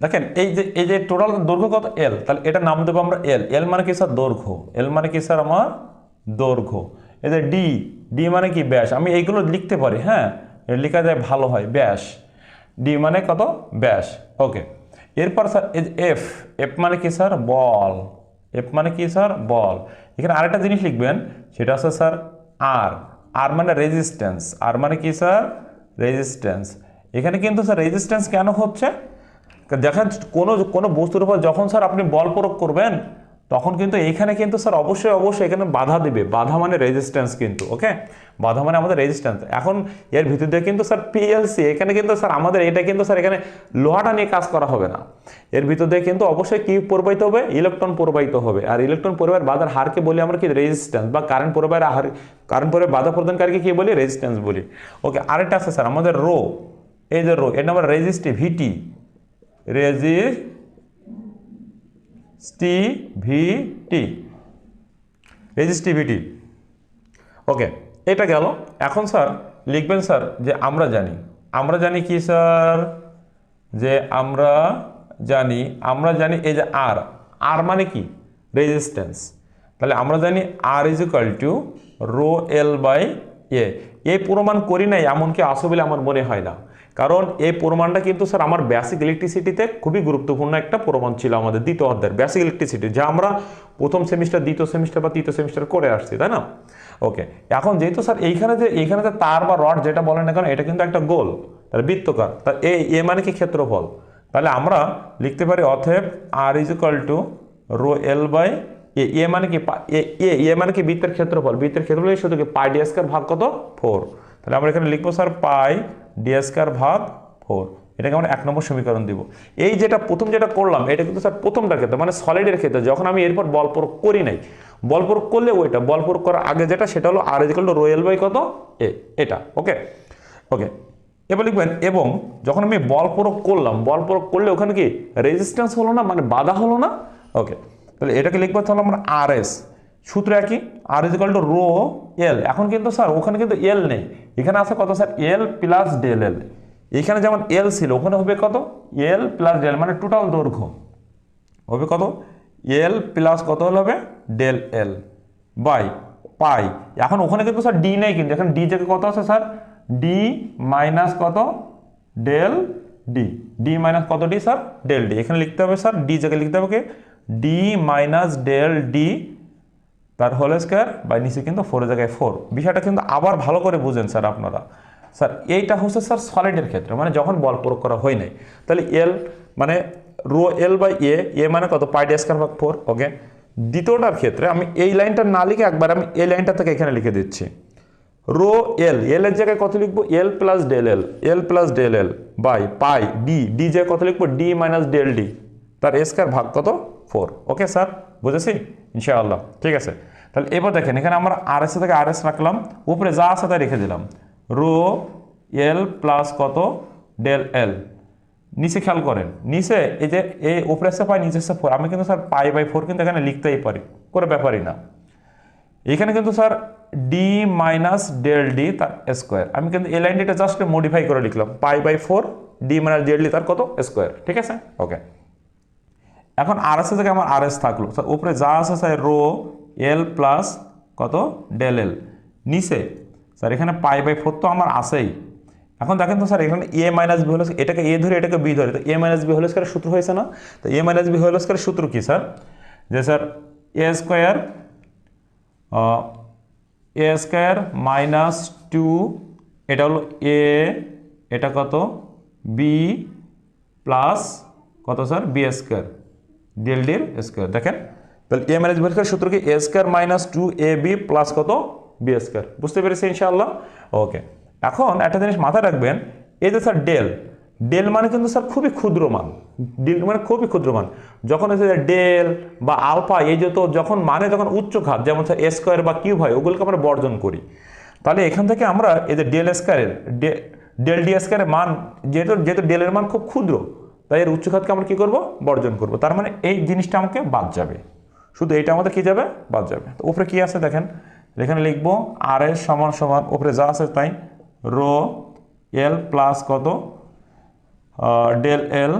দেখেন, এই যে এই যে টোটাল দৈর্ঘ্য কত? এল তাহলে এটা নাম দেবো আমরা এল এল মানে কি স্যার? দৈর্ঘ্য। এল মানে কি স্যার আমার? দৈর্ঘ্য। এই যে ডি ডি মানে কি? ব্যাস। আমি এইগুলো লিখতে পারি হ্যাঁ? লেখা যায় ভালো হয়, ব্যাস। ডি মানে কত? ব্যাস। ওকে এরপর স্যার, এই এফ এফ মানে কি স্যার? বল। এফ মানে কি স্যার? বল। এখানে আরেকটা জিনিস লিখবেন, সেটা হচ্ছে স্যার আর আর মানে রেজিস্ট্যান্স আর মানে কি স্যার? রেজিস্ট্যান্স এখানে কিন্তু স্যার রেজিস্ট্যান্স কেন হচ্ছে? দেখেন কোনো কোনো বস্তুর উপর যখন স্যার আপনি বল প্রয়োগ করবেন, তখন কিন্তু এইখানে কিন্তু স্যার অবশ্যই অবশ্যই এখানে বাধা দেবে। বাধা মানে রেজিস্ট্যান্স কিন্তু ওকে বাধা মানে আমাদের রেজিস্ট্যান্স এখন এর ভিতর দিয়ে কিন্তু স্যার পিএলসি এখানে কিন্তু স্যার আমাদের এটা কিন্তু স্যার এখানে লোহাটা নিয়ে কাজ করা হবে না। এর ভিতর দিয়ে কিন্তু অবশ্যই কি প্রবাহিত হবে? ইলেকট্রন প্রবাহিত হবে। আর ইলেকট্রন প্রবাহের বাধার হারকে বলি আমরা কি? রেজিস্ট্যান্স বা কারেন্ট প্রবাহের হার কারেন্ট প্রবাহের বাধা প্রদানকারীকে কি বলি? রেজিস্ট্যান্স বলি। ওকে আরেকটা আছে স্যার, আমাদের রো এই যে রো এটা আমরা রেজিস্টিভিটি রেজিস্টিভিটি রেজিস্টিভিটি ওকে, এটা গেল। এখন স্যার লিখবেন স্যার যে আমরা জানি। আমরা জানি কি স্যার? যে আমরা জানি আমরা জানি এই যে আর আর মানে কি? রেজিস্ট্যান্স। তাহলে আমরা জানি R is equal to rho L by A. এই প্রমাণ করি নাই, এমনকি আসো বলে আমার মনে হয় না। কারণ এই প্রমাণটা কিন্তু স্যার আমার বেসিক ইলেকট্রিসিটিতে খুবই গুরুত্বপূর্ণ একটা প্রমাণ ছিল আমাদের দ্বিতীয় অধ্যায়ের বেসিক ইলেকট্রিসিটি যা আমরা প্রথম সেমিস্টার দ্বিতীয় সেমিস্টার বা তৃতীয় সেমিস্টার করে আসছি, তাই না? ওকে এখন যেহেতু স্যার এইখানে যে এইখানে যে তার বা রড যেটা বলেন না কেন, এটা কিন্তু একটা গোল তাহলে বৃত্তকার, তা এ এ মানে কি ক্ষেত্রফল? তাহলে আমরা লিখতে পারি অথেব R is equal to rho L by A A মানে কি এ এ মানে কি বৃত্তের ক্ষেত্রফল? বৃত্তের ক্ষেত্রফল শুধু কি পাই ডি স্কয়ার ভাগ কত? ফোর তাহলে আমরা এখানে লিখব, স্যার, পাই ডি স্কয়ার ভাগ ফোর এটাকে আমরা এক নম্বর সমীকরণ দিব। এই যেটা প্রথম যেটা করলাম, এটা কিন্তু স্যার প্রথমটা ক্ষেত্রে মানে সলিডের ক্ষেত্রে। যখন আমি এরপর বল প্রয়োগ করি নাই, বল প্রয়োগ করলে ওইটা, বল প্রয়োগ করার আগে যেটা, সেটা হলো আর ইজিকাল রোয়েল বাই কত? এ এটা ওকে ওকে এবার লিখবেন, এবং যখন আমি বল প্রয়োগ করলাম, বল প্রয়োগ করলে ওখানে কি রেজিস্ট্যান্স হলো না? মানে বাধা হলো না? ওকে তাহলে এটাকে লিখব, তাহলে আমরা আর এস সূত্র একই? R is equal to rho L এখন কিন্তু স্যার ওখানে কিন্তু এল নেই। এখানে আছে কত sir L plus del L এখানে যেমন এল ছিল, ওখানে হবে কত? এল প্লাস ডেল মানে টোটাল দৈর্ঘ্য। হবে কত? এল প্লাস কত হলে হবে? ডেল এল বাই পাই এখন ওখানে কিন্তু স্যার ডি নেই কিন্তু। এখন ডি জায়গায় কত আছে স্যার ডি মাইনাস কত? ডেল ডি ডি মাইনাস কত ডি স্যার ডেল ডি এখানে লিখতে হবে স্যার ডি জায়গায় লিখতে হবে কি? ডি মাইনাস ডেল ডি তার হোল স্কোয়ার বাই নিচে কিন্তু ফোরের জায়গায় ফোর বিষয়টা কিন্তু আবার ভালো করে বুঝেন স্যার আপনারা। স্যার, এইটা হচ্ছে স্যার সলিডের ক্ষেত্রে মানে যখন বল প্রয়োগ করা হয় নাই। তাহলে এল মানে rho L by A A মানে কত? পাই ডি স্কোয়ার ভাগ ফোর ওকে দ্বিতীয়টার ক্ষেত্রে আমি এই লাইনটা না লিখে একবার আমি এই লাইনটা থেকে এখানে লিখে দিচ্ছি। রো এল এল এর জায়গায় কত লিখব? L plus del L L plus del L by pi D D জায়গায় কত লিখব? ডি মাইনাস ডেল ডি তার স্কোয়ার ভাগ কত? ফোর ওকে স্যার বুঝেছি? ইনশাআল্লাহ। ঠিক আছে। তাহলে এবার দেখেন, এখানে আমরা আর এস থেকে আর এস রাখলাম। উপরে যা আছে তাই রেখে দিলাম। রো এল প্লাস কত? ডেল এল নিচে খেয়াল করেন, নিচে এই যে এই উপরে এসে পাই নিচে এসে ফোর আমি কিন্তু স্যার পাই বাই ফোর কিন্তু এখানে লিখতেই পারি। করে ব্যাপারই না। এখানে কিন্তু sir D minus del D তার স্কোয়ার আমি কিন্তু এই লাইনটা জাস্ট মডিফাই করে লিখলাম। Pi by four D minus del D তার কত? স্কোয়ার ঠিক আছে? ওকে এখন আর এস থেকে আমার আর এস থাকল। উপরে যা আছে স্যার, রো, এল প্লাস কত? Del L. নিচে, স্যার, এখানে পাই বাই ফোর তো আমার আসেই এখন দেখেন তো স্যার, এখানে এ মাইনাস বি হলো এটাকে এ ধরে এটাকে বি ধরে। তো এ মাইনাস বি হলো স্কোয়ারের সূত্র হয়েছে না? তো এ মাইনাস বি হলো স্কোয়ারের সূত্র কি স্যার? যে sir, A square A square minus two, এটা হলো এ, এটা কত? বি প্লাস কত স্যার? B square. ডেল ডির স্কোয়ার দেখেন? তাহলে এ মাইনাস বি স্কোয়ার সূত্র কি? A square minus two A B plus কত? বি স্কোয়ার বুঝতে পেরেছি ইনশাআল্লাহ? ওকে এখন একটা জিনিস মাথায় রাখবেন, এই যে স্যার ডেল ডেল মানে কিন্তু স্যার খুবই ক্ষুদ্র মান। ডেল মানে খুবই ক্ষুদ্র মান। যখন হচ্ছে যে ডেল বা আলফা এই যত যখন মানে যখন উচ্চ ঘাত, যেমন স্যার এ স্কোয়ার বা কিউব হয়, ওগুলোকে আমরা বর্জন করি। তাহলে এখান থেকে আমরা এই যে ডেল স্কোয়ারের ডেল ডি স্কোয়ারের মান, যেহেতু যেহেতু ডেলের মান খুব ক্ষুদ্র তাই এর উচ্চঘাতকে আমরা কী করব? বর্জন করব। তার মানে এই জিনিসটা আমাকে বাদ যাবে। শুধু এইটা আমাদের কি যাবে? বাদ যাবে। তো উপরে কী আছে দেখেন? এখানে লিখব আর এস সমান সমান, উপরে যা আছে তাই রো এল প্লাস কত? ডেল এল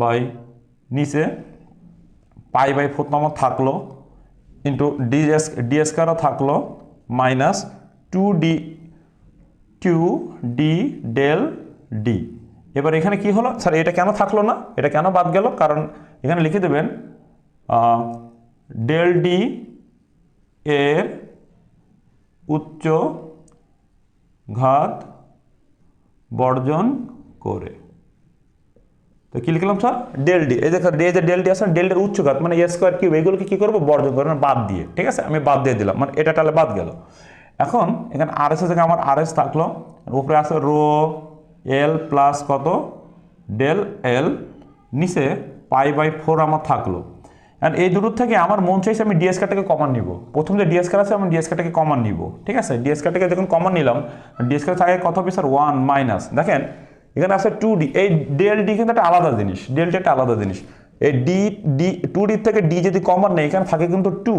বাই নিচে পাই বাই ফোর আমার থাকল। ইন্টু ডিএস ডিএসকারও থাকল? Minus two D two D del D. এবার এখানে কি হলো? স্যার, এটা কেন থাকল না? এটা কেন বাদ গেল? কারণ এখানে লিখে দেবেন ডেল ডি এর উচ্চ ঘাত বর্জন করে। তো কি লিখলাম স্যার? Del D. এই দেখো ডে যে ডেল ডি আছে উচ্চঘাত মানে এ স্কোয়ার কিউব, এগুলোকে কী করব? বর্জন করব মানে বাদ দিয়ে। ঠিক আছে? আমি বাদ দিয়ে দিলাম। মানে এটা তাহলে বাদ গেল। এখন এখানে আর এস থেকে আমার আর এস থাকল। উপরে আছে রো এল প্লাস কত? ডেল এল নিচে পাই বাই ফোর আমার থাকল। আর এই দুটোর থেকে আমার মন চাইছে আমি ডিএস কারটাকে কমান নিব। প্রথম যে ডিএস কার আছে, আমি ডিএস কারটাকে কমান নিব। ঠিক আছে? ডিএস কারটাকে যখন কমান নিলাম ডিএস কার থাকে কত হবে স্যার ওয়ান মাইনাস দেখেন, এখানে আছে টু ডি এই ডেল ডি কিন্তু একটা আলাদা জিনিস। ডেলটা একটা আলাদা জিনিস। এই ডি ডি টু ডি থেকে ডি যদি কমন নেই, এখানে থাকে কিন্তু টু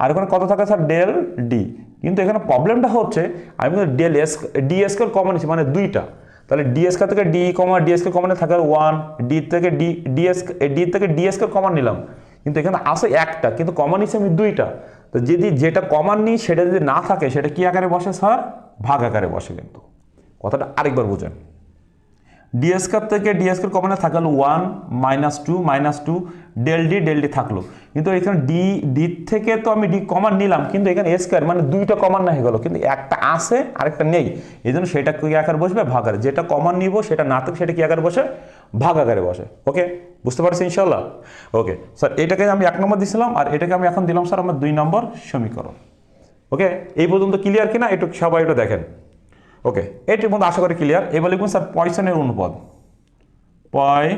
আর এখানে কত থাকে স্যার? ডেল ডি কিন্তু এখানে প্রবলেমটা হচ্ছে, আমি কিন্তু ডেল এস ডি এসকে কমন নিচ্ছি মানে দুইটা। তাহলে ডিএসকে থেকে ডি কমা ডিএসকে কমনে থাকে ওয়ান ডি থেকে ডি ডিএস ডি থেকে ডিএসকে কমান নিলাম। কিন্তু এখানে আসে একটা, কিন্তু কমন নিচ্ছি আমি দুইটা। তো যদি যেটা কমান নিই, সেটা যদি না থাকে, সেটা কি আকারে বসে স্যার ভাগ আকারে বসে কিন্তু। কথাটা আরেকবার বুঝেন। ডিএসকার থেকে ডিএসকার কমনে থাকল one minus two minus two del D del D থাকল। কিন্তু এখানে ডি ডি থেকে তো আমি ডি কমান নিলাম, কিন্তু এখানে স্কোয়ার মানে দুইটা কমান না হয়ে গেলো। কিন্তু একটা আছে, আরেকটা নেই। এই জন্য সেটা কি আকার বসবে? ভাগারে যেটা কমান নিব, সেটা না থাকে, সেটা কি আকার বসে? ভাগ আকারে বসে। ওকে? বুঝতে পারছি ইনশাল্লাহ ওকে। স্যার, এটাকে আমি এক নম্বর দিছিলাম, আর এটাকে আমি এখন দিলাম, স্যার, আমার দুই নম্বর সমীকরণ। ওকে? এই পর্যন্ত ক্লিয়ার কিনা? একটু সবাই একটু দেখেন। ওকে এটির মধ্যে আশা করি ক্লিয়ার এবার লিখুন, স্যার, পয়সনের অনুপাত। পয়,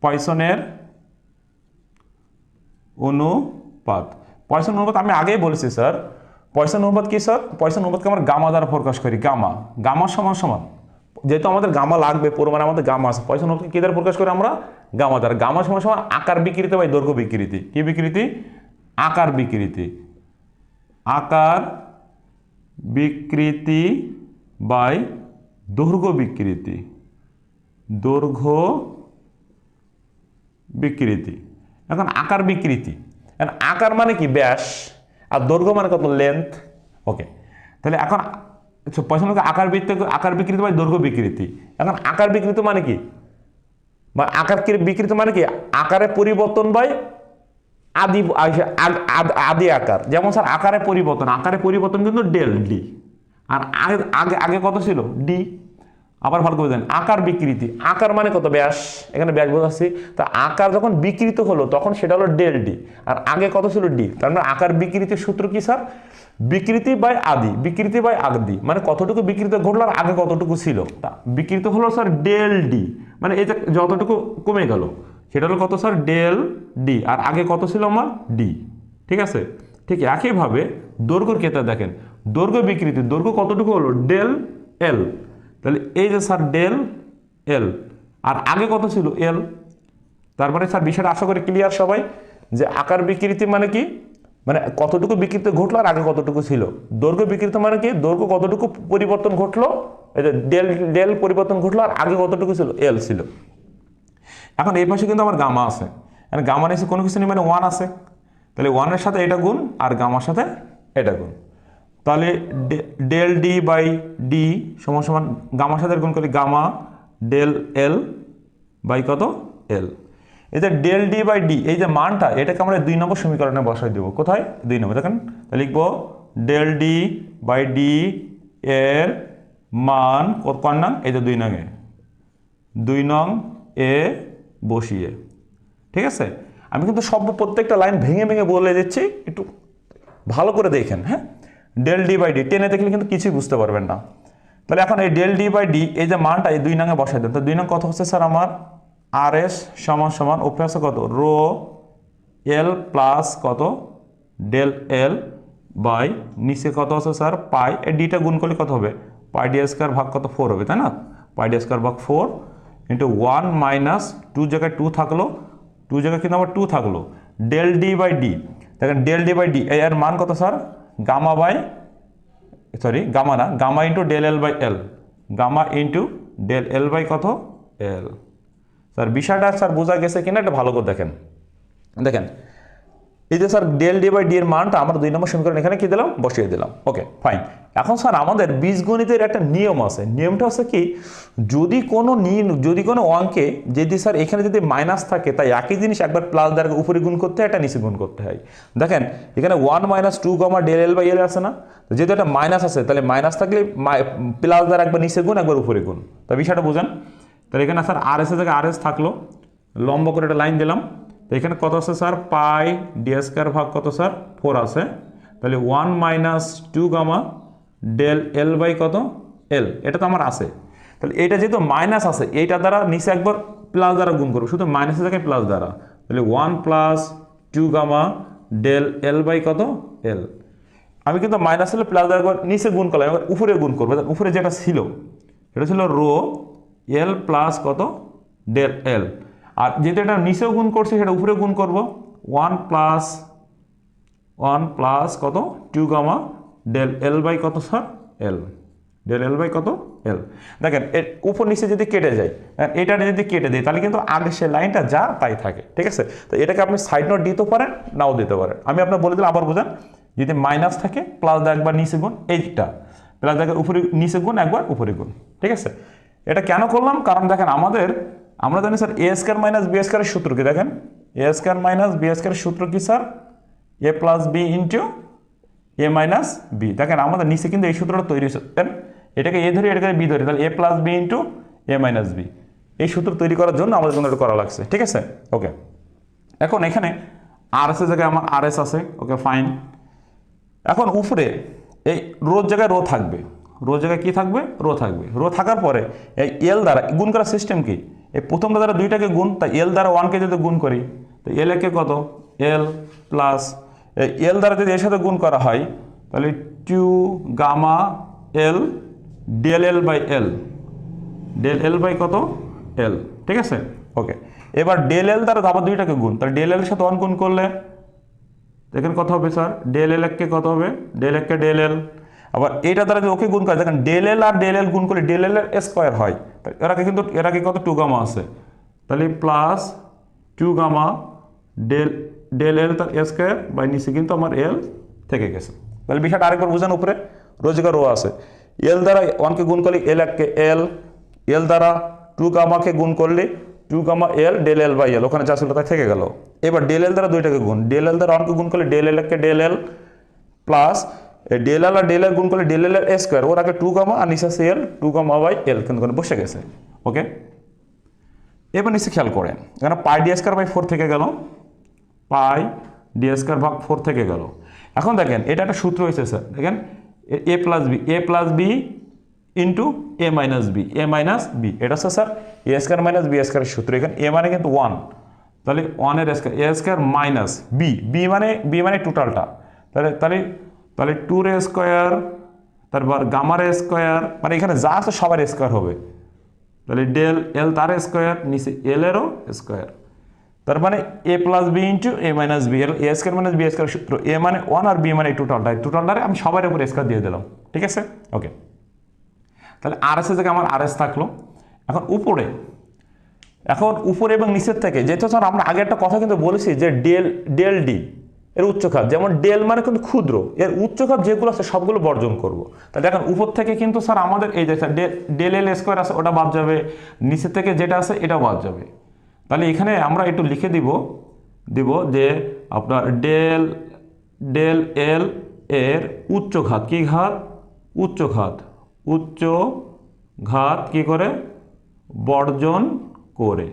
পয়সনের অনুপাত। পয়সন অনুপাত আমি আগেই বলেছি, স্যার। পয়সন অনুপাত কি, স্যার? পয়সন অনুপাতকে আমরা গামা দ্বারা প্রকাশ করি, গামা। গামা সমান সমান। যেহেতু আমাদের গামা লাগবে, পরিমাণে আমাদের গামা আছে পয়সন অনুপাতকে কি দ্বারা প্রকাশ করি আমরা? গামা দ্বারা। গামা সমান সমান আকার বিকৃতি বা দৈর্ঘ্য বিকৃতি। কি বিকৃতি? আকার বিকৃতি। আকার বিকৃতি বাই দৈর্ঘ্য বিকৃতি। দৈর্ঘ্য বিকৃতি। এখন আকার বিকৃতি। এখন আকার মানে কি? ব্যাস। আর দৈর্ঘ্য মানে কত? লেন্থ ওকে তাহলে এখন আচ্ছা, পয়সা আকার বৃত্তি আকার বিকৃতি বা দৈর্ঘ্য বিকৃতি। এখন আকার বিকৃত মানে কি? মানে আকার বিকৃত মানে কি? আকারে পরিবর্তন বাই আদি আদ- আকার। যেমন স্যার আকারে পরিবর্তন। আকারে পরিবর্তন কিন্তু ডেল ডি। আর আগে আগে আগে কত ছিল? ডি। আবার ভালো করে দেন আকার বিকৃতি। আকার মানে কত ব্যাস? এখানে ব্যাস বোঝাচ্ছি। তা আকার যখন বিকৃত হলো, তখন সেটা হলো ডেল ডি। আর আগে কত ছিল? ডি। তার মানে আকার বিকৃতির সূত্র কি, স্যার? বিকৃতি বাই আদি, বিকৃতি বাই আদি। মানে কতটুকু বিকৃত ঘটলো আর আগে কতটুকু ছিল? তা বিকৃত হলো, স্যার, ডেল ডি। মানে এই যতটুকু কমে গেল সেটা হলো কত স্যার? ডেল ডি আর আগে কত ছিল আমার? ডি ঠিক আছে? ঠিক একইভাবে দৈর্ঘ্যের ক্ষেত্রে দেখেন, দৈর্ঘ্য বিকৃতি, দৈর্ঘ্য কতটুকু হলো? ডেল এল তাহলে এই যে স্যার, ডেল এল আর আগে কত ছিল? এল তারপরে স্যার, বিষয়টা আশা করি ক্লিয়ার সবাই, যে আকার বিকৃতি মানে কি? মানে কতটুকু বিকৃতি ঘটলো আর আগে কতটুকু ছিল? দৈর্ঘ্য বিকৃতি মানে কি? দৈর্ঘ্য কতটুকু পরিবর্তন ঘটলো? এই যে ডেল ডেল পরিবর্তন ঘটলো আর আগে কতটুকু ছিল? এল ছিল। এখন এই পাশে কিন্তু আমার গামা আছে। মানে গামা এসে কোনো কিছু নেই মানে ওয়ান আছে। তাহলে ওয়ানের সাথে এটা গুণ আর গামার সাথে এটা গুণ। তাহলে ডেল ডি বাই ডি সমান সমান গামার সাথে গুণ করি গামা ডেল এল বাই কত এল এই যে ডেল ডি বাই ডি এই যে মানটা, এটাকে আমরা দুই নম্বর সমীকরণে বসাই দেবো। কোথায়? দুই নম্বর, দেখেন, তাহলে লিখব ডেল ডি বাই ডি এর মান কত কর এই যে দুই নঙে দুই নং এ বসিয়ে। ঠিক আছে? আমি কিন্তু সব প্রত্যেকটা লাইন ভেঙে ভেঙে বলে দিচ্ছি, একটু ভালো করে দেখেন হ্যাঁ? ডেল ডি বাই ডি, টেনে দেখলে কিন্তু কিছুই বুঝতে পারবেন না। তাহলে এখন এই ডেল ডি বাই ডি, এই যে মানটা এই দুই নঙে বসাই দেন, তো দুই নং কত হচ্ছে স্যার আমার? আর এস সমান সমান ওপরে আছে কত? রো এল প্লাস কত? ডেল এল বাই নিচে কত আছে স্যার? পাই, এই ডিটা গুণ করলে কত হবে? পাই ডি স্কোয়ার ভাগ কত? ফোর হবে, তাই না? পাই ডি স্কোয়ার ভাগ four into one minus two জায়গায় টু থাকল টু জায়গায় কিন্তু আবার টু থাকল ডেল ডি বাই ডি দেখেন ডেল ডি বাই ডি এর মান কত sir gamma by sorry gamma না gamma into del L by L gamma into del L by কত? এল স্যার বিষয়টা স্যার বোঝা গেছে কিনা? এটা ভালো করে দেখেন। দেখেন এই যে sir del D by D এর মানটা আমরা দুই নম্বর সমীকরণ এখানে কি দিলাম? বসিয়ে দিলাম। ওকে ফাইন এখন স্যার আমাদের বীজগণিতের একটা নিয়ম আছে। নিয়মটা হচ্ছে কি? যদি কোনো যদি কোনো অঙ্কে যদি স্যার এখানে যদি মাইনাস থাকে, তাই একই জিনিস একবার প্লাস দ্বারা উপরে গুণ করতে হয়, একটা নিচে গুণ করতে হয়। দেখেন, এখানে one minus two comma del L by L আছে না? যেহেতু একটা মাইনাস আছে, তাহলে মাইনাস থাকলে প্লাস দ্বারা একবার নিচে গুণ, একবার উপরে গুণ। তা বিষয়টা বুঝেন? তাহলে এখানে স্যার আর এস এর জায়গায় আর এস থাকল। লম্ব করে একটা লাইন দিলাম। তো এখানে কত আছে স্যার? পাই ডি স্কোয়ার ভাগ কত স্যার? ফোর আছে। তাহলে one minus two gamma del L by কত? এল এটা তো আমার আছে। তাহলে এটা যেহেতু মাইনাস আছে, এইটা দ্বারা নিচে একবার প্লাস দ্বারা গুণ করব। শুধু মাইনাসের থাকে প্লাস দ্বারা। তাহলে one plus two gamma del L by কত? এল আমি কিন্তু মাইনাস হলে প্লাস দ্বারা নিচে গুণ করলাম, এবার উপরে গুণ করব। উপরে যেটা ছিল এটা ছিল রো এল প্লাস কত? ডেল এল আর যেহেতু এটা নিচেও গুণ করছে, সেটা উপরে গুণ করব। ওয়ান প্লাস ওয়ান প্লাস কত? Two gamma del L by কত, sir? L. Del L by কত? এল। দেখেন, এর উপর নিচে যদি কেটে যায় আর এটা যদি কেটে দেয়, তাহলে কিন্তু আগে সে লাইনটা যা তাই থাকে, ঠিক আছে? তো এটাকে আপনি সাইড নোট দিতে পারেন, নাও দিতে পারেন। আমি আপনার বলে দিলাম, আবার বোঝান। যদি মাইনাস থাকে প্লাস দা একবার নিচে গুণ, এইটা। প্লাস দেখেন উপরে, নিচে গুণ, একবার উপরে গুণ, ঠিক আছে? এটা কেন করলাম? কারণ দেখেন, আমাদের আমরা জানি sir A square minus B স্কোয়ারের সূত্র কি? দেখেন এ স্কোয়ার মাইনাস বি স্কোয়ারের সূত্র কি sir? A plus B into A minus B দেখেন, আমাদের নিচে কিন্তু এই সূত্রটা তৈরি হয়েছে। এটাকে এ ধরি, এটাকে বি ধরি, তাহলে A plus B into A minus B এই সূত্র তৈরি করার জন্য আমাদের কিন্তু করা লাগছে, ঠিক আছে? ওকে। এখন এখানে আর এস এর জায়গায় আমার আর এস আছে, ওকে ফাইন এখন উপরে এই রোজ জায়গায় রো থাকবে। রো জায়গায় কি থাকবে? রো থাকবে। রো থাকার পরে এই এল দ্বারা গুণ করার সিস্টেম কি? এই প্রথমটা দ্বারা দুইটাকে গুণ তাই এল দ্বারা ওয়ানকে যদি গুণ করি, তো এল একে কত? এল প্লাস এল দ্বারা যদি এর সাথে গুণ করা হয়, তাহলে two gamma L del L by L del L by কত? এল ঠিক আছে? ওকে এবার ডেল এল দ্বারা আবার দুইটাকে গুণ, তাহলে ডেল এল সাথে ওয়ান গুণ করলে, দেখেন কত হবে স্যার ডেল এল কে কত হবে? ডেল কে ডেল এল আবার এইটা দ্বারা যদি ওকে গুণ করে দেখেন ডেল এল আর ডেল এল গুণ করলে ডেল এল এর স্কোয়ার হয়। তাই এরাকে কিন্তু এরাকে কত টু গামা আছে? তাহলে plus two gamma del del L তার স্কোয়ার বাই নিচে কিন্তু আমার এল থেকে গেছে। তাহলে বিষয়টা আরেকবার বুঝান উপরে রোজগার রো আছে। এল দ্বারা ওয়ানকে গুণ করলে এল এককে এল এল দ্বারা টু গামাকে গুণ করলে two gamma L del L by L ওখানে যা ছিল থেকে গেল। এবার ডেল এল দ্বারা দুইটাকে গুণ ডেল এল দ্বারা ওয়ানকে গুণ করলে ডেল এল কে del L plus del L আর ডেল এল গুণ করলে ডেল এল এর স্কোয়ার ওর আগে টু গামা আর নিচে আছে L two gamma by L কিন্তু বসে গেছে ওকে এবার নিচে খেয়াল করেন, এখানে pi D square by four থেকে গেল পাই ডি স্কোয়ার ভাগ ফোর থেকে গেল। এখন দেখেন, এটা একটা সূত্র হয়েছে, স্যার, দেখেন, A plus B A plus B into A minus B A minus B এটা হচ্ছে, sir A square minus B স্কোয়ারের সূত্র, এখানে এ মানে কিন্তু ওয়ান তাহলে ওয়ানের square A square minus B B মানে বি মানে টোটালটা তাহলে তাহলে তাহলে টুর স্কোয়ার তারপর গামার স্কোয়ার মানে এখানে যা আছে সবার স্কোয়ার হবে। তাহলে ডেল এল তার স্কোয়ার নিচে এল এরও স্কোয়ার তার মানে A plus B into A minus B L A square minus B square সূত্র এ মানে ওয়ান আর বি মানে টোটালটা টোটালটারে আমি সবার উপর স্কোয়ার দিয়ে দিলাম। ঠিক আছে? ওকে তাহলে আর এস থেকে আমার আর এস থাকল। এখন উপরে এখন উপরে এবং নিচের থেকে, যেহেতু আমরা আগে একটা কথা কিন্তু বলেছি যে ডেল ডেল ডি এর উচ্চখাত যেমন ডেল মানে কিন্তু ক্ষুদ্র। এর উচ্চখাত যেগুলো আছে সবগুলো বর্জন করব। তাহলে এখন উপর থেকে কিন্তু স্যার আমাদের এই যে ডেল এল স্কোয়ার আছে, ওটা বাদ যাবে। নিচের থেকে যেটা আছে, এটা বাদ যাবে। তাহলে এখানে আমরা একটু লিখে দিব দিব যে আপনার ডেল ডেল এল এর উচ্চ উচ্চঘাত কি ঘাত উচ্চঘাত উচ্চ ঘাত কী করে? বর্জন করে।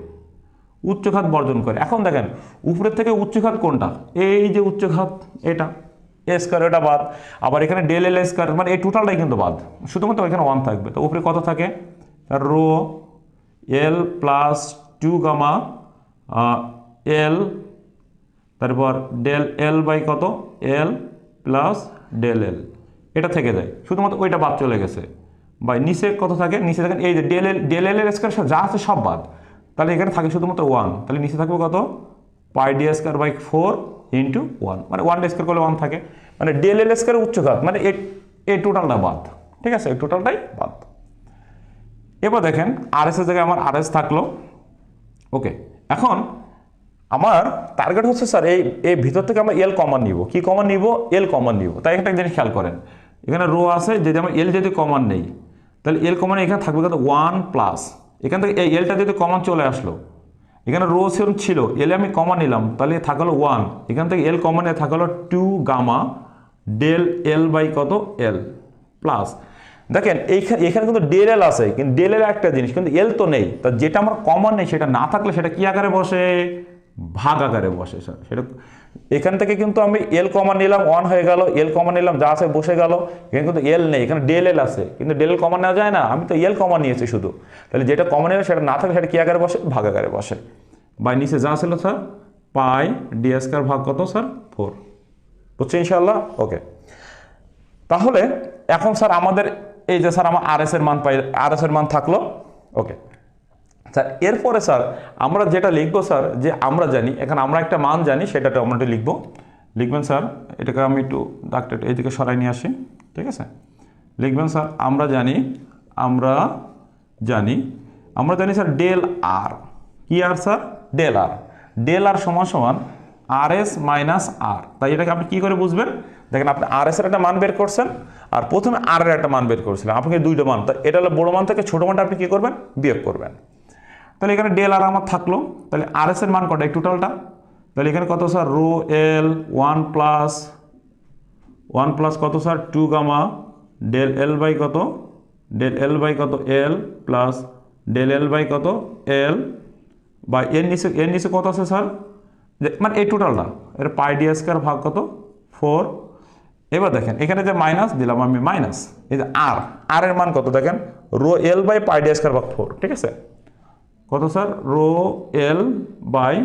উচ্চঘাত বর্জন করে। এখন দেখেন, উপরের থেকে উচ্চঘাত কোনটা? এই যে উচ্চঘাত, এটা। স্কোয়ার এটা বাদ। আবার এখানে ডেল এল স্কোয়ার মানে এই টোটালটাই কিন্তু বাদ। শুধুমাত্র এখানে ওয়ান থাকবে। তো উপরে কত থাকে? Rho L plus two gamma L, তারপর ডেল এল বাই কত? এল প্লাস ডেল এল এটা থেকে যায়। শুধুমাত্র ওইটা বাদ চলে গেছে। বাই, নিচে কত থাকে? নিচে থাকেন এই যে ডেল এল ডেল এল এর স্কোয়ার যা আছে সব বাদ। তাহলে এখানে থাকে শুধুমাত্র ওয়ান তাহলে নিচে থাকবে কত? Pi D square by four into one মানে ওয়ান ডি স্কোয়ার করলে ওয়ান থাকে। মানে ডেল এল স্কোয়ার উচ্চঘাত মানে এ টোটালটা বাদ। ঠিক আছে? এই টোটালটাই বাদ। এবার দেখেন আর এস এর জায়গায় আমার আর এস থাকল। ওকে এখন আমার টার্গেট হচ্ছে স্যার এই এই ভিতর থেকে আমরা এল কমন নিব। কি কমন নিব? এল কমন নিব। তাই একটা জিনিস খেয়াল করেন। এখানে রো আছে, যদি আমার এল যদি কমন নেই, তাহলে এল কমন এখানে থাকবে কত? ওয়ান প্লাস এখান থেকে এই এলটা যদি কমন চলে আসলো, এখানে রো সেরম ছিল এলে আমি কমন নিলাম, তাহলে থাকল ওয়ান এখান থেকে এল কমনে থাকল two gamma del L by কত এল প্লাস দেখেন এইখানে এখানে কিন্তু ডেল এল আছে, কিন্তু ডেল এল একটা জিনিস, কিন্তু এল তো নেই। তা যেটা আমার কমন নেই, সেটা না থাকলে সেটা কি আকারে বসে? ভাগ আকারে বসে সেটা এখান থেকে কিন্তু আমি এল কমন নিলাম ওয়ান হয়ে গেল এল কমন নিলাম, যা আছে বসে গেল। এখানে কিন্তু এল নেই, এখানে ডেল এল আছে, কিন্তু ডেল কমন নেওয়া যায় না, আমি তো এল কমন নিয়েছি শুধু। তাহলে যেটা কমন এলো সেটা না থাকে সেটা কি আকারে বসে? ভাগ আকারে বসে। বাই নিচে যা ছিল স্যার পাই ডিএসকার ভাগ কত স্যার ফোর বুঝছি ইনশাল্লাহ ওকে তাহলে এখন স্যার আমাদের এই যে স্যার আমার আর এর মান পাই আর এর মান থাকল ওকে স্যার, এরপরে স্যার, আমরা যেটা লিখব স্যার, যে আমরা জানি, এখন আমরা একটা মান জানি সেটা আমরা একটু লিখব। লিখবেন স্যার, এটাকে আমি একটু ডাক্তার এইদিকে সরাই নিয়ে আসি, ঠিক আছে? লিখবেন স্যার, আমরা জানি আমরা জানি আমরা জানি স্যার ডেল আর, কি R sir? Del R. Del R সমান সমান আর এস মাইনাস আর। তাই এটাকে আপনি কী করে বুঝবেন? দেখেন আপনি আর এস এর একটা মান বের করছেন, আর প্রথমে আর এর একটা মান বের করছিলেন, আপনাকে দুইটা মান, তা এটা হলো বড় মান থেকে ছোটো মানটা আপনি কী করবেন? বিয়োগ করবেন। তাহলে এখানে ডেল আর আমার থাকল। তাহলে আর এর মান কটা? টোটালটা তাহলে এখানে কত sir rho L, one plus one plus কত sir two gamma. Del L by কত? ডেল এল বাই কত? L plus del L by কত? এল বা এর নিচে এর নিচে কত আছে স্যার মানে এই টোটালটা এর পাই ডি স্কোয়ার ভাগ কত? ফোর এবার দেখেন, এখানে যে মাইনাস দিলাম আমি মাইনাস এই যে আর আর এর মান কত দেখেন? Rho L by pi D square ভাগ ফোর ঠিক আছে? কত sir? Rho L by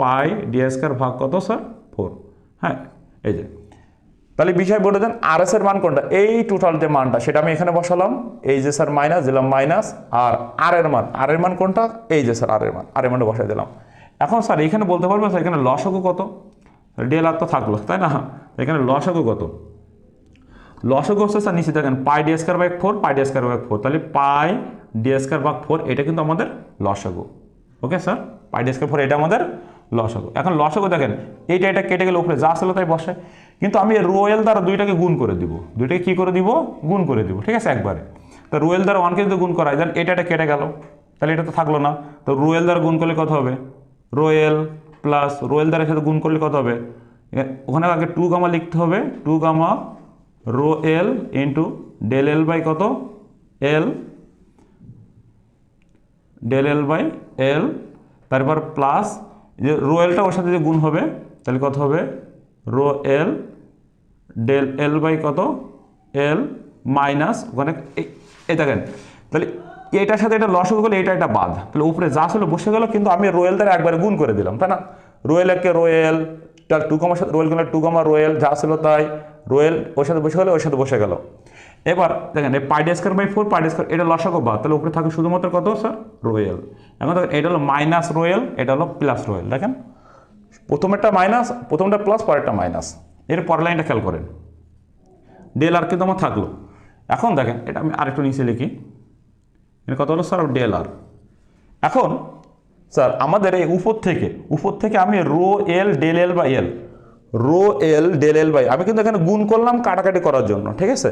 pi D square ভাগ কত স্যার? ফোর। হ্যাঁ এই যে। তাহলে বিষয় বলে দেন আর এস এর মান কোনটা? এই টোটাল যে মানটা, সেটা আমি এখানে বসালাম। এই যে স্যার মাইনাস দিলাম মাইনাস আর আর এর মান। আর এর মান কোনটা? এই যে স্যার আর এর মান। আর এর মানটা বসাই দিলাম। এখন স্যার, এখানে বলতে পারবেন স্যার, এখানে লসগু কত? ডেল আর তো থাকল, তাই না? এখানে লসগু কত? লসগু হচ্ছে স্যার নিচে দেখেন pi D square by four pi D square by four তাহলে pi D square by four এটা কিন্তু আমাদের লসগু। Okay sir pi D square four এটা আমাদের লসগু। এখন লসগু দেখেন, এইটা, এটা কেটে গেলে উপরে যা ছিল তাই বসে। কিন্তু আমি রোয়েল দ্বারা দুইটাকে গুণ করে দিব। দুইটাকে কি করে দিব? গুণ করে দিব, ঠিক আছে, একবারে। তো রোয়েল দ্বারা ওয়ানকে যদি গুণ করা হয় এটা এটা কেটে গেল। তাহলে এটা তো থাকল না। তো রোয়েল দ্বারা গুণ করলে কত হবে? রোয়েল প্লাস রোয়েল দ্বারা সাথে গুণ করলে কত হবে? ওখানে আগে টু গামা লিখতে হবে। Two gamma rho L into del L by কত? L. Del L by L. তারপর প্লাস, যে রো এলটা ওর সাথে যে গুণ হবে, তাহলে কত হবে? Rho L del L by কত? এল মাইনাস ওখানে এই- দেখেন, তাহলে এটার সাথে এটা লস হয়ে গেলে এটা একটা বাদ। তাহলে উপরে যা ছিল বসে গেল, কিন্তু আমি রোয়েল দ্বারা একবারে গুণ করে দিলাম, তাই না? রোয়েল একে রোয়েল টু কমার সাথে রোয়েল গেলে টু কমা রোয়েল যা ছিল তাই। রোয়েল ওর সাথে বসে গেলে, ওর সাথে বসে গেল। এবার দেখেন, এই pi square by four pi square এটা লসাগো বাদ। তাহলে উপরে থাকে শুধুমাত্র কত স্যার রোয়েল। এখন দেখেন, এটা হলো মাইনাস রোয়েল, এটা হলো প্লাস রোয়েল। দেখেন, প্রথমেরটা মাইনাস প্রথমটা প্লাস পরেরটা মাইনাস এর পরের লাইনটা খেয়াল করেন। ডেল আর কিন্তু আমার থাকল। এখন দেখেন, এটা আমি আরেকটু নিচে লিখি। এটা কত হলো স্যার ডেল আর। এখন স্যার আমাদের এই উপর থেকে উপর থেকে আমি রো এল, ডেল এল বা L rho L del L by. আমি কিন্তু এখানে গুণ করলাম কাটাকাটি করার জন্য, ঠিক আছে?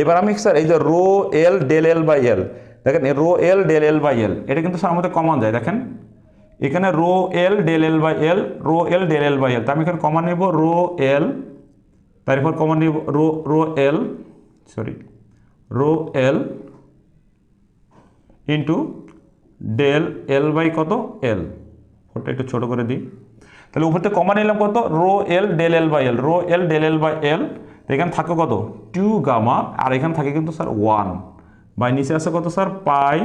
এবার আমি স্যার, এই যে rho L del L by L, দেখেন rho L del L by L, এটা কিন্তু স্যার আমাদের কমন যায়, দেখেন? এখানে rho L del L by L, rho L del L by L তা আমি এখানে কমন নেব রো এল, তারপর কমন নিব rho rho L sorry rho L into del L by কত? এল, ওটা একটু ছোট করে দিই। তাহলে উপর থেকে কমন নিলাম কত? Rho L del L by L. Rho L del L by L, এখানে থাকে কত? টু গামা, আর এখানে থাকে কিন্তু স্যার ওয়ান। বাই নিচে আসে কত স্যার? পাই।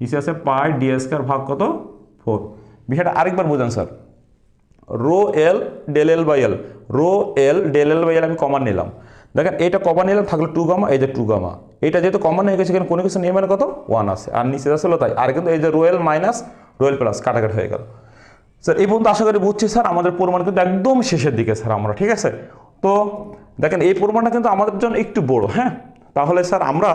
নিচে আসে পাই ডি স্কোয়ার ভাগ কত? ফোর। বিষয়টা আরেকবার বোঝান sir. Rho L del L by L. Rho L del L by L আমি কমান নিলাম। দেখেন এটা কমান নিলাম থাকল টু গামা, এই যে টু গামা। এটা যেহেতু কমন হয়ে গেছে এখানে কোনো কিছু নিয়ে মানে কত? ওয়ান আছে। আর নিচে আসলে তাই। আর কিন্তু এই যে রোয়েল মাইনাস রোয়েল প্লাস, কাটাকাটি হয়ে গেল। স্যার এই পর্যন্ত আশা করি বুঝছি স্যার আমাদের পরিমাণ কিন্তু একদম শেষের দিকে স্যার আমরা, ঠিক আছে? তো দেখেন, এই পরিমাণটা কিন্তু আমাদের জন্য একটু বড় হ্যাঁ? তাহলে স্যার আমরা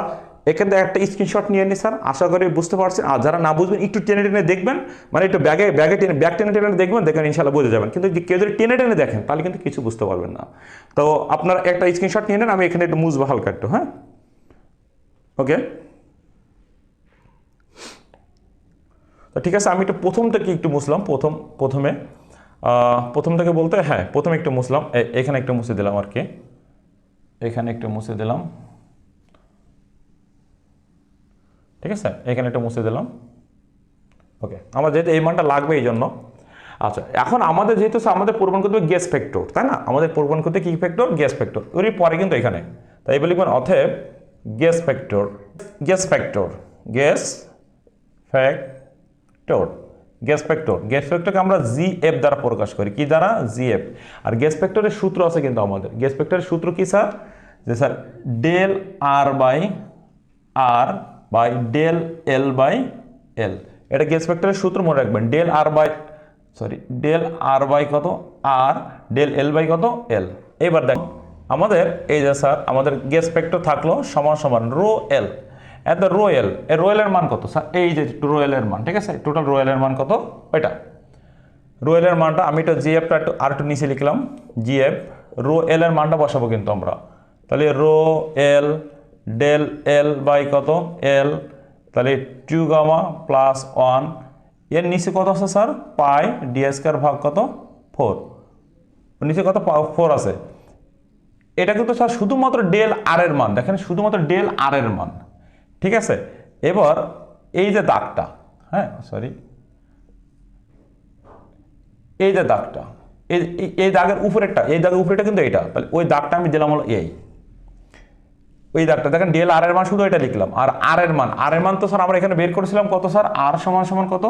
এখান থেকে একটা স্ক্রিনশট নিয়ে নিন স্যার আশা করি বুঝতে পারছেন। আর যারা না বুঝবেন, একটু টেনে টেনে দেখবেন মানে একটু ব্যাগে ব্যাগে টেনে, ব্যাগ টেনে টেনে দেখবেন দেখেন ইনশাল্লাহ বুঝে যাবেন। কিন্তু কেউ যদি টেনে টেনে দেখেন, তাহলে কিন্তু কিছু বুঝতে পারবেন না। তো আপনার একটা স্ক্রিনশট নিয়ে নেন, আমি এখানে একটু মুছবো হালকা একটু হ্যাঁ? ওকে তো ঠিক আছে, আমি একটু প্রথম থেকে একটু মুসলাম প্রথম, প্রথমে প্রথম থেকে বলতে হ্যাঁ প্রথমে একটু মুসলাম এখানে একটু মুছে দিলাম আর কি। এখানে একটু মুছে দিলাম। ঠিক আছে, এখানে একটু মুছে দিলাম। ওকে, আমার যেহেতু এই মানটা লাগবে এই জন্য। আচ্ছা এখন আমাদের যেহেতু আমাদের প্রমাণ করতে হবে গ্যাস ফ্যাক্টর তাই না? আমাদের প্রমাণ করতে কি ফ্যাক্টর গ্যাস ফ্যাক্টর ওরই পরে কিন্তু এখানে। তাই বলি লিখবেন অথব gas factor gas factor gas factor gas factor gas ফ্যাক্টরকে আমরা জি এফ দ্বারা প্রকাশ করি। কি দ্বারা? জি এফ আর গ্যাস ফ্যাক্টরের সূত্র আছে কিন্তু আমাদের। গ্যাস ফ্যাক্টরের সূত্র কি, স্যার? যে, sir del R by R by del L by L এটা গ্যাস ফ্যাক্টরের সূত্র মনে রাখবেন। Del R by sorry del R by কত? আর ডেল এল বাই কত? এল এবার দেখ, আমাদের, এই যে, স্যার, আমাদের গ্যাস ফ্যাক্টর থাকল সমান সমান রো এল এত দ্য এল এ রো এলের মান কত? স্যার এই যে রোয়েলের মান, ঠিক আছে? টোটাল রোয়েলের মান কত? ওইটা। রোয়েলের মানটা আমি এটা জিএফটা একটু আর একটু নিচে লিখলাম। জিএফ রো এল এর মানটা বসাবো কিন্তু আমরা। তাহলে rho L del L by কত? এল তাহলে টু গামা প্লাস ওয়ানের নিচে কত আছে স্যার পাই ডি স্কোয়ার ভাগ কত? ফোর নিচে কত? ফোর আছে। এটা কিন্তু স্যার শুধুমাত্র ডেল আর এর মান। দেখেন, শুধুমাত্র ডেল আর এর মান। ঠিক আছে? এবার এই যে দাগটা হ্যাঁ সরি এই যে দাগটা, এই, এই- দাগের উপরেরটা, এই দাগের উপরেটা কিন্তু এইটা, তাহলে ওই দাগটা আমি দিলাম হলো এই। ওই দাগটা, দেখেন ডেল আর এর মান শুধু এটা লিখলাম, আর আর এর মান আর এর মান তো স্যার আমরা এখানে বের করেছিলাম কত স্যার আর সমান সমান কত?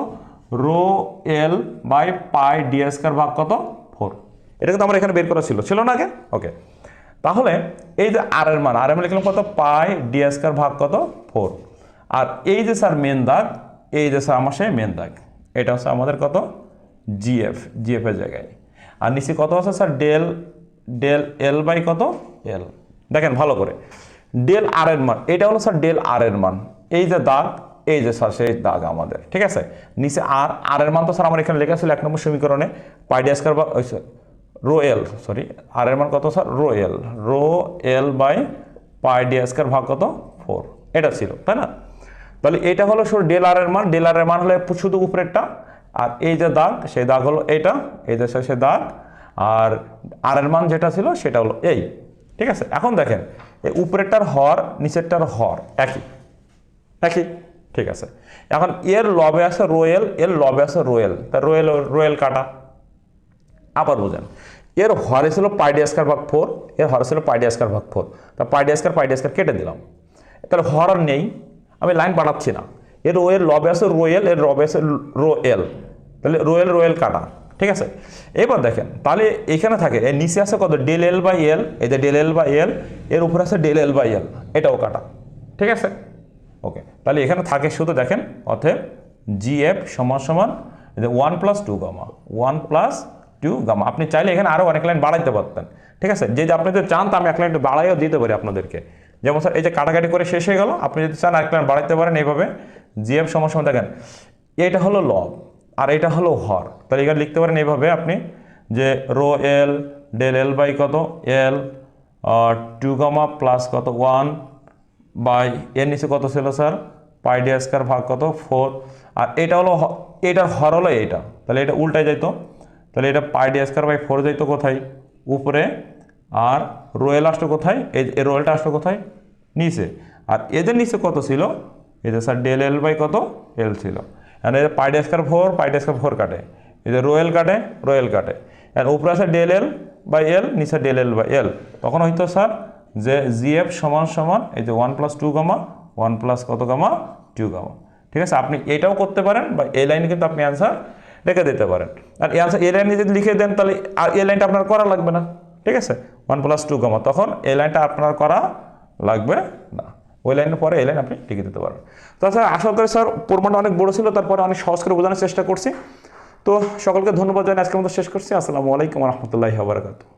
Rho L by pi D square ভাগ কত? ফোর এটা কিন্তু আমরা এখানে বের করা ছিল ছিল না আগে? ওকে তাহলে এই যে আর এর মান আর এর মান লিখলাম কত? পাই ডি স্কোয়ার ভাগ কত? ফোর আর এই যে স্যার মেন দাগ, এই যে স্যার আমার সেই মেন দাগ, এটা হচ্ছে আমাদের কত? জিএফ জিএফ এর জায়গায়। আর নিচে কত আছে sir del del L by কত? এল দেখেন ভালো করে। ডেল আর এর মান, এটা হলো স্যার ডেল আর এর মান। এই যে দাগ, এই যে স্যার সেই দাগ আমাদের, ঠিক আছে? নিচে আর আর এর মান তো স্যার আমার এখানে লেখা ছিল এক নম্বর সমীকরণে পাইডিয়াস্কার বা রো সরি আর এর মান কত sir rho L. Rho L by pi D square ভাগ কত? ফোর এটা ছিল, তাই না? তাহলে এটা হলো শুধু ডেল আর এর মান। ডেল আর এর মান হলো শুধু উপরেরটা। আর এই যে দাগ, সেই দাগ হলো এইটা এই যে সে দাগ। আর আর এর মান যেটা ছিল, সেটা হলো এই। ঠিক আছে? এখন দেখেন, এই উপরেরটার হর, নিচেরটার হর একই। একই? ঠিক আছে? এখন এর লবে আছে রোয়েল এর লবে আছে রোয়েল তা রোয়েল রোয়েল কাটা। আবার বুঝেন। এর হরে ছিল পাইডিয়াস্কার ভাগ ফোর, এর হরে ছিল পাইডিয়াস্কার ভাগ ফোর। তা পাইডিয়াস্কার পাইডিয়াস্কার কেটে দিলাম। তাহলে হর আর নেই, আমি লাইন পাঠাচ্ছি না। এর এর লবে আছে রোয়েল এর লবে আছে রোয়েল তাহলে রোয়েল রোয়েল কাটা, ঠিক আছে? এবার দেখেন, তাহলে এখানে থাকে, এর নিচে আছে কত? ডেল এল বাই এল, এই যে ডেল এল বাই এল, এর উপরে আছে ডেল এল বাই এল, এটাও কাটা, ঠিক আছে? ওকে, তাহলে এখানে থাকে শুধু দেখেন, অতএব জিএফ সমান সমান one plus two gamma, one plus two gamma আপনি চাইলে এখানে আরও অনেক লাইন বাড়াইতে পারতেন। ঠিক আছে? যে আপনি যদি চান, তো আমি এক লাইন একটু বাড়াইও দিতে পারি আপনাদেরকে। যেমন স্যার এই যে কাটাকাটি করে শেষ হয়ে গেল, আপনি যদি চান আরেক লাইন বাড়াইতে পারেন এইভাবে। জিএফ সমান দেখেন, এটা হলো লব আর এটা হলো হর। তাহলে এখানে লিখতে পারেন এইভাবে আপনি যে rho L del L by কত? এল টু গামা প্লাস কত? ওয়ান বাই এর নিচে কত ছিল স্যার পাই ডি স্কোয়ার ভাগ কত? ফোর আর এটা হলো এটার হর হলো এইটা। তাহলে এটা উল্টায় যাইতো। তাহলে এটা pi D square by four যাইতো কোথায়? উপরে। আর রোয়েল আসতো কোথায়? এই রোয়েলটা আসতো কোথায়? নিচে। আর এদের নিচে কত ছিল? এদের স্যার, ডেল এল বাই কত? এল ছিল। আর এই pi D square four, pi D square four কাটে। এই যে রোয়েল কাটে রোয়েল কাটে। আর উপরে আছে ডেল এল বাই এল, নিচে ডেল এল বাই এল। তখন হয়তো স্যার, যে জিএফ সমান সমান, এই যে one plus two gamma, one plus কত গামা? Two gamma. ঠিক আছে? আপনি এটাও করতে পারেন বা এই লাইনে কিন্তু আপনি অ্যান্সার রেখে দিতে পারেন। আর এই লাইনে যদি লিখে দেন, তাহলে আর এই লাইনটা আপনার করা লাগবে না। ঠিক আছে? One plus two comma. তখন এই লাইনটা আপনার করা লাগবে না। ওই লাইনের পরে এই লাইন আপনি লিখে দিতে পারবেন। তাছাড়া আশা করি স্যার, প্রমাণটা অনেক বড়ো ছিল, তারপরে অনেক সহজ করে বোঝানোর চেষ্টা করছি। তো সকলকে ধন্যবাদ জানাই আজকের মতো শেষ করছি। আসসালামু আলাইকুম রহমতুল্লাহি বারাকাতু